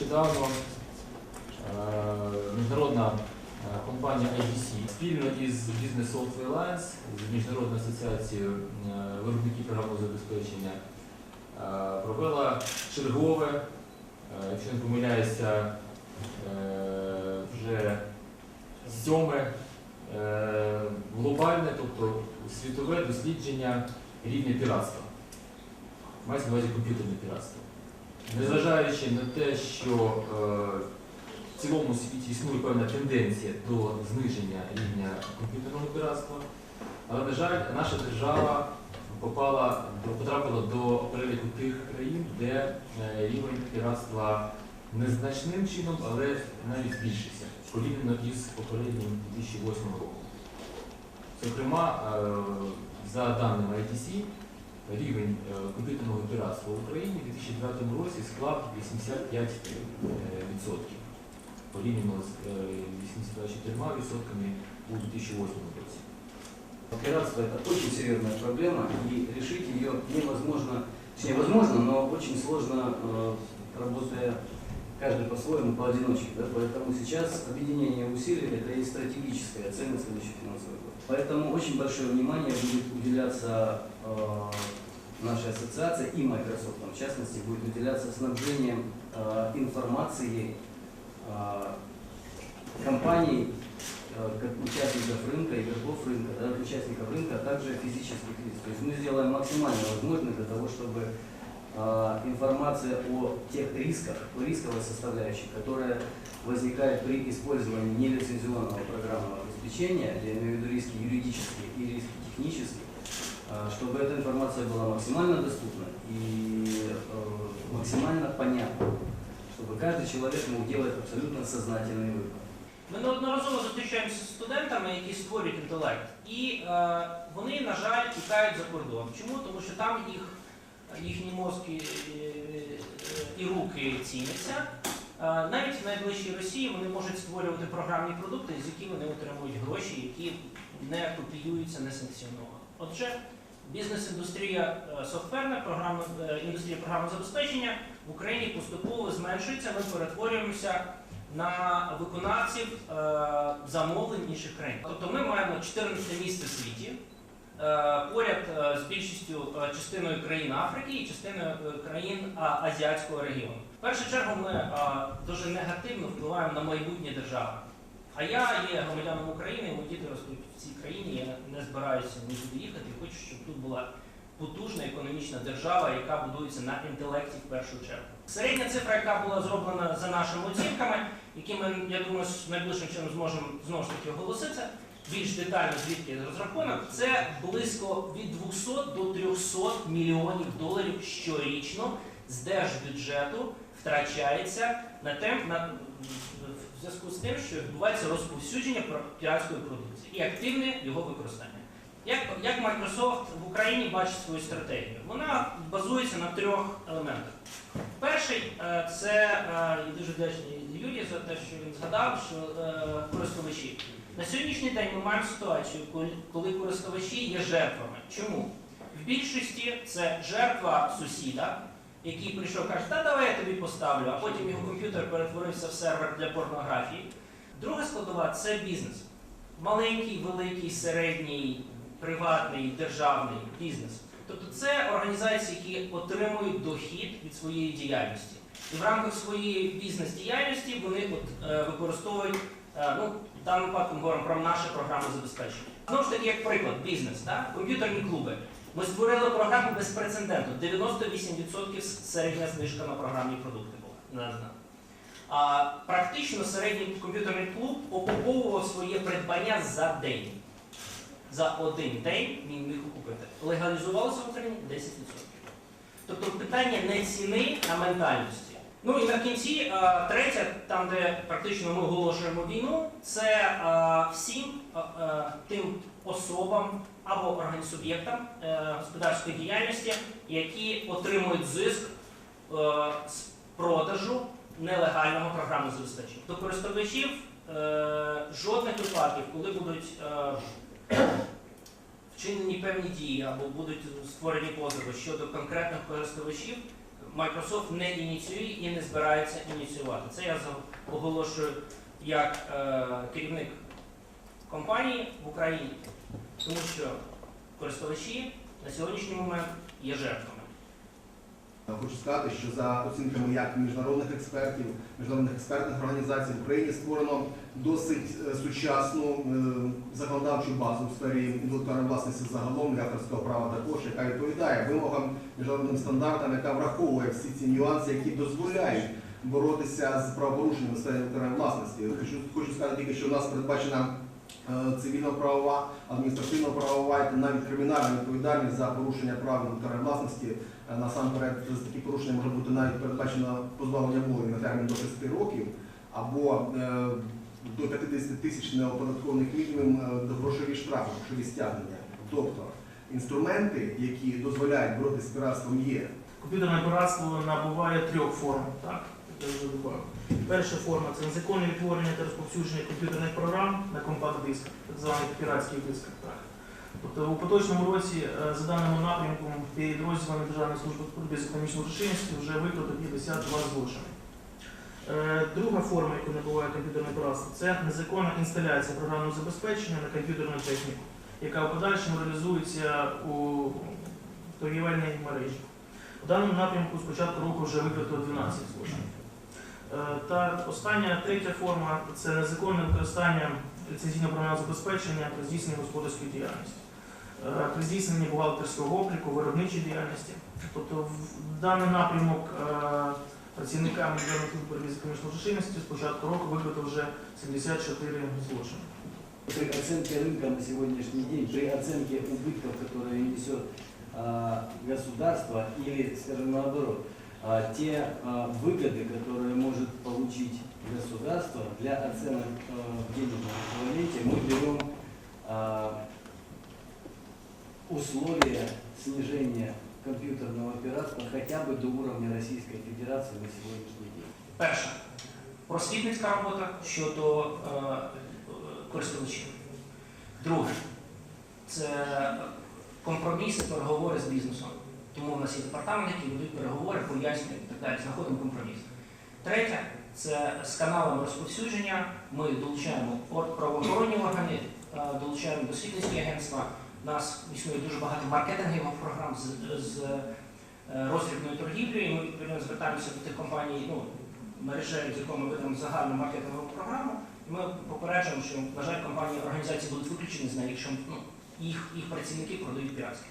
нещодавно е, міжнародна е, компанія IDC спільно із Business Software Alliance, з Міжнародною асоціацією е, виробників програмного забезпечення, провела чергове, якщо не помиляюся, вже сьоме глобальне, тобто світове дослідження рівня піратства. Мається на увазі комп'ютерне піратство. Незважаючи на те, що е, в цілому світі існує певна тенденція до зниження рівня комп'ютерного піратства, але, на жаль, наша держава попала, потрапила до переліку тих країн, де е, рівень піратства незначним чином, але навіть збільшився порівняно із попереднім 2008 роком. Зокрема, е, за даними ITC, рівень е, комп'ютерного піратства в Україні у 2009 році склав 85% відсотків, порівняно з е, 84% у 2008 році. Пиратство это очень серьезная проблема, и решить ее невозможно, точнее, возможно, но очень сложно, э, работая каждый по-своему, поодиночке. Да? Поэтому сейчас объединение усилий – это и стратегическая цель на следующий финансовый год. Поэтому очень большое внимание будет уделяться э, нашей ассоциации и Microsoft, в частности, будет уделяться снабжением э, информацией э, компаний, э, как участников рынка, игроков рынка, да, участников рынка, а также физических лиц. То есть мы сделаем максимально возможное для того, чтобы э, информация о тех рисках, о рисковой составляющей, которая возникает при использовании нелицензионного программного обеспечения, я имею в виду риски юридические и риски технические, чтобы эта информация была максимально доступна и э, максимально понятна, чтобы каждый человек мог делать абсолютно сознательный выбор. Ми неодноразово зустрічаємося з студентами, які створюють інтелект, і е, вони, на жаль, тікають за кордон. Чому? Тому що там їх, їхні мозки е, і руки ціняться. Е, навіть в найближчій Росії вони можуть створювати програмні продукти, з які вони отримують гроші, які не копіюються, не санкціоновано. Отже, бізнес-індустрія е, софтверна, програмна, е, індустрія програмного забезпечення в Україні поступово зменшується, ми перетворюємося на виконавців е, замовлень інших країн. Тобто ми маємо 14 місце в світі, поряд з більшістю частиною країн Африки і частиною країн Азіатського регіону. В першу чергу ми дуже негативно впливаємо на майбутнє держави. А я є громадянином України, мої діти ростуть в цій країні, я не збираюся нікуди їхати, хочу, щоб тут була потужна економічна держава, яка будується на інтелекті в першу чергу. Середня цифра, яка була зроблена за нашими оцінками, які ми, я думаю, найближчим чином зможемо знову ж таки оголосити, більш детально звідки розрахунок, це близько від 200 до 300 мільйонів доларів щорічно з держбюджету втрачається на тем, на, в зв'язку з тим, що відбувається розповсюдження піратської продукції і активне його використання. Як, як Microsoft в Україні бачить свою стратегію? Вона базується на трьох елементах. Перший е, це е, дуже вдячний Юрію за те, що він згадав, що е, користувачі. На сьогоднішній день ми маємо ситуацію, коли користувачі є жертвами. Чому? В більшості це жертва сусіда, який прийшов каже, та давай я тобі поставлю, а потім його комп'ютер перетворився в сервер для порнографії. Друга складова це бізнес. Маленький, великий, середній, приватний, державний бізнес. Тобто це організації, які отримують дохід від своєї діяльності. І в рамках своєї бізнес-діяльності вони от, е, використовують, е, ну, в даному випадку ми говоримо про наше програмне забезпечення. Знову ж таки, як приклад, бізнес, так? комп'ютерні клуби. Ми створили програму безпрецедентно. 98% середня знижка на програмні продукти була. А практично середній комп'ютерний клуб окуповував своє придбання за день. За один день він міг купити. Легалізувалося в Україні 10%. Тобто питання не ціни, а ментальності. Ну і на кінці, а, третє, там, де практично ми оголошуємо війну, це всім а, а, тим особам або органсуб'єктам е, господарської діяльності, які отримують зиск е, з продажу нелегального програмного забезпечення. До користувачів е, жодних випадків, коли будуть е, вчинені певні дії або будуть створені позови щодо конкретних користувачів, Microsoft не ініціює і не збирається ініціювати. Це я оголошую як е, керівник компанії в Україні, тому що користувачі на сьогоднішній момент є жертвами. Хочу сказати, що за оцінками як міжнародних експертів, міжнародних експертних організацій в Україні створено досить е, сучасну е, законодавчу базу в сфері інтелектуальної власності загалом і авторського права також, яка відповідає вимогам міжнародним стандартам, яка враховує всі ці нюанси, які дозволяють боротися з правопорушеннями в сфері власності. Хочу, хочу сказати тільки, що у нас передбачена цивільно-правова, адміністративно-правова і навіть кримінальна відповідальність за порушення прав інтелектуальної власності. Е, Насамперед, за такі порушення може бути навіть передбачено позбавлення волі на термін до 6 років або е, до 50 тисяч неоподаткованих мінімум е, грошові штрафи, грошові стягнення. Тобто інструменти, які дозволяють боротися з піратством, є. Комп'ютерне пиратство набуває трьох форм. Так? Перша форма це незаконне відтворення та розповсюдження комп'ютерних програм на компакт-дисках, так званих піратських дисках. Тобто у поточному році, е, за даними напрямку, підрозділами Державної служби боротьби з економічною злочинністю вже викрито 52 злочини. Е, Друга форма, яку набуває комп'ютерне пиратство, це незаконна інсталяція програмного забезпечення на комп'ютерну техніку, яка в подальшому реалізується у торгівельній мережі. У даному напрямку з початку року вже викрито 12 злочинів. Е, Та остання третя форма це незаконне використання ліцензійного програмного забезпечення при здійсненні господарської діяльності, Е, при здійсненні бухгалтерського обліку, виробничої діяльності. Тобто в даний напрямок е, працівниками Державної служби боротьби з економічною злочинністю з початку року викрито вже 74 злочини. При оценке рынка на сегодняшний день, при оценке убытков, которые несет а, государство, или, скажем наоборот, а, те а, выгоды, которые может получить государство для оценок а, в денежном эквиваленте, мы берем а, условия снижения компьютерного пиратства хотя бы до уровня Российской Федерации на сегодняшний день. Перше, просвітницька робота щодо е, користувачів. Друге, це компроміси, переговори з бізнесом. Тому в нас є департамент, які ведуть переговори, пояснюють і так далі, знаходимо компроміс. Третє це з каналами розповсюдження. Ми долучаємо правоохоронні органи, е, долучаємо дослідницькі агентства. У нас існує дуже багато маркетингових програм з, з е, роздрібною торгівлею. Ми відповідно звертаємося до тих компаній, ну, мережею, з якою ми ведемо загальну маркетингову програму. І ми попереджуємо, що, на жаль, компанії організації будуть виключені з неї, якщо ну, їх, їх працівники продають піратські.